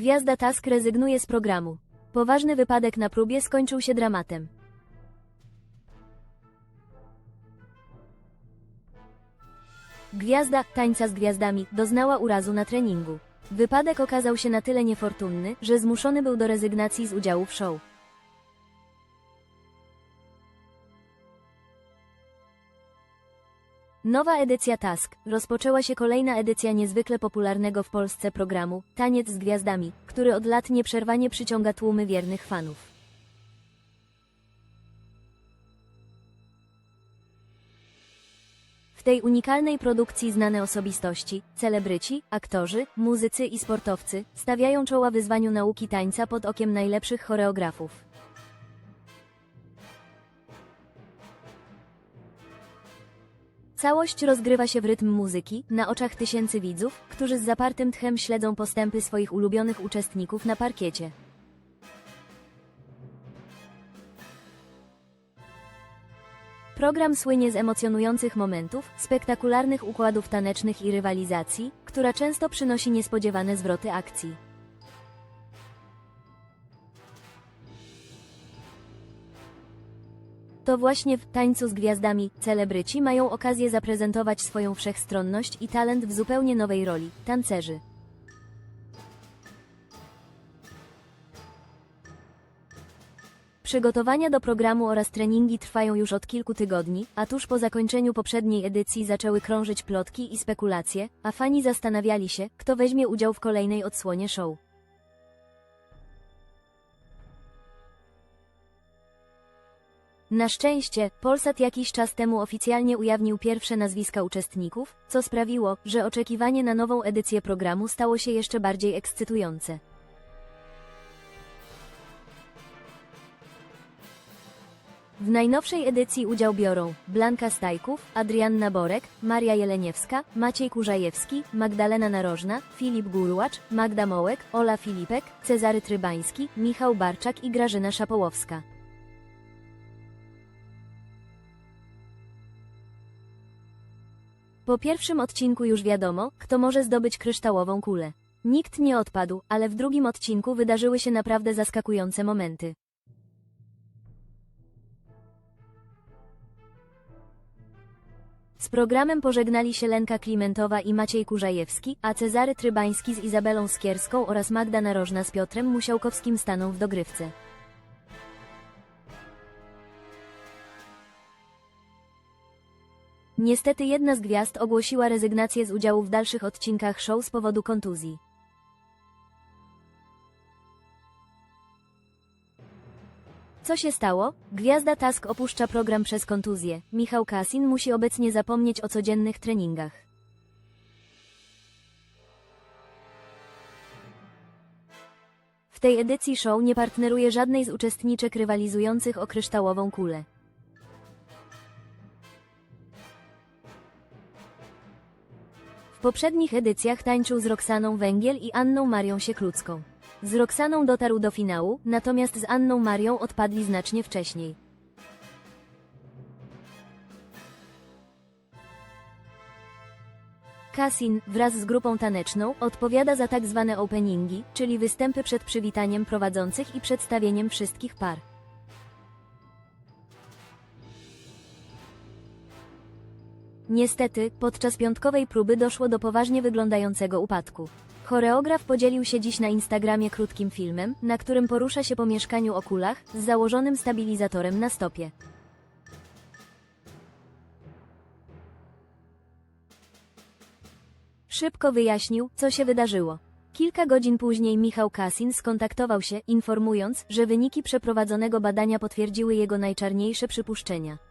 Gwiazda Task rezygnuje z programu. Poważny wypadek na próbie skończył się dramatem. Gwiazda tańca z gwiazdami doznała urazu na treningu. Wypadek okazał się na tyle niefortunny, że zmuszony był do rezygnacji z udziału w show. Nowa edycja Task. Rozpoczęła się kolejna edycja niezwykle popularnego w Polsce programu Taniec z Gwiazdami, który od lat nieprzerwanie przyciąga tłumy wiernych fanów. W tej unikalnej produkcji znane osobistości, celebryci, aktorzy, muzycy i sportowcy stawiają czoła wyzwaniu nauki tańca pod okiem najlepszych choreografów. Całość rozgrywa się w rytm muzyki, na oczach tysięcy widzów, którzy z zapartym tchem śledzą postępy swoich ulubionych uczestników na parkiecie. Program słynie z emocjonujących momentów, spektakularnych układów tanecznych i rywalizacji, która często przynosi niespodziewane zwroty akcji. To właśnie w Tańcu z Gwiazdami celebryci mają okazję zaprezentować swoją wszechstronność i talent w zupełnie nowej roli tancerzy. Przygotowania do programu oraz treningi trwają już od kilku tygodni, a tuż po zakończeniu poprzedniej edycji zaczęły krążyć plotki i spekulacje, a fani zastanawiali się, kto weźmie udział w kolejnej odsłonie show. Na szczęście, Polsat jakiś czas temu oficjalnie ujawnił pierwsze nazwiska uczestników, co sprawiło, że oczekiwanie na nową edycję programu stało się jeszcze bardziej ekscytujące. W najnowszej edycji udział biorą Blanka Stajków, Adrianna Borek, Maria Jeleniewska, Maciej Kurzajewski, Magdalena Narożna, Filip Gurłacz, Magda Mołek, Ola Filipek, Cezary Trybański, Michał Barczak i Grażyna Szapołowska. Po pierwszym odcinku już wiadomo, kto może zdobyć kryształową kulę. Nikt nie odpadł, ale w drugim odcinku wydarzyły się naprawdę zaskakujące momenty. Z programem pożegnali się Lenka Klimentowa i Maciej Kurzajewski, a Cezary Trybański z Izabelą Skierską oraz Magda Narożna z Piotrem Musiałkowskim staną w dogrywce. Niestety jedna z gwiazd ogłosiła rezygnację z udziału w dalszych odcinkach show z powodu kontuzji. Co się stało? Gwiazda Task opuszcza program przez kontuzję. Michał Kasin musi obecnie zapomnieć o codziennych treningach. W tej edycji show nie partneruje żadnej z uczestniczek rywalizujących o kryształową kulę. Poprzednich edycjach tańczył z Roxaną Węgiel i Anną Marią Sieklucką. Z Roxaną dotarł do finału, natomiast z Anną Marią odpadli znacznie wcześniej. Kasin, wraz z grupą taneczną, odpowiada za tak zwane openingi, czyli występy przed przywitaniem prowadzących i przedstawieniem wszystkich par. Niestety, podczas piątkowej próby doszło do poważnie wyglądającego upadku. Choreograf podzielił się dziś na Instagramie krótkim filmem, na którym porusza się po mieszkaniu o kulach, z założonym stabilizatorem na stopie. Szybko wyjaśnił, co się wydarzyło. Kilka godzin później Michał Kasin skontaktował się, informując, że wyniki przeprowadzonego badania potwierdziły jego najczarniejsze przypuszczenia.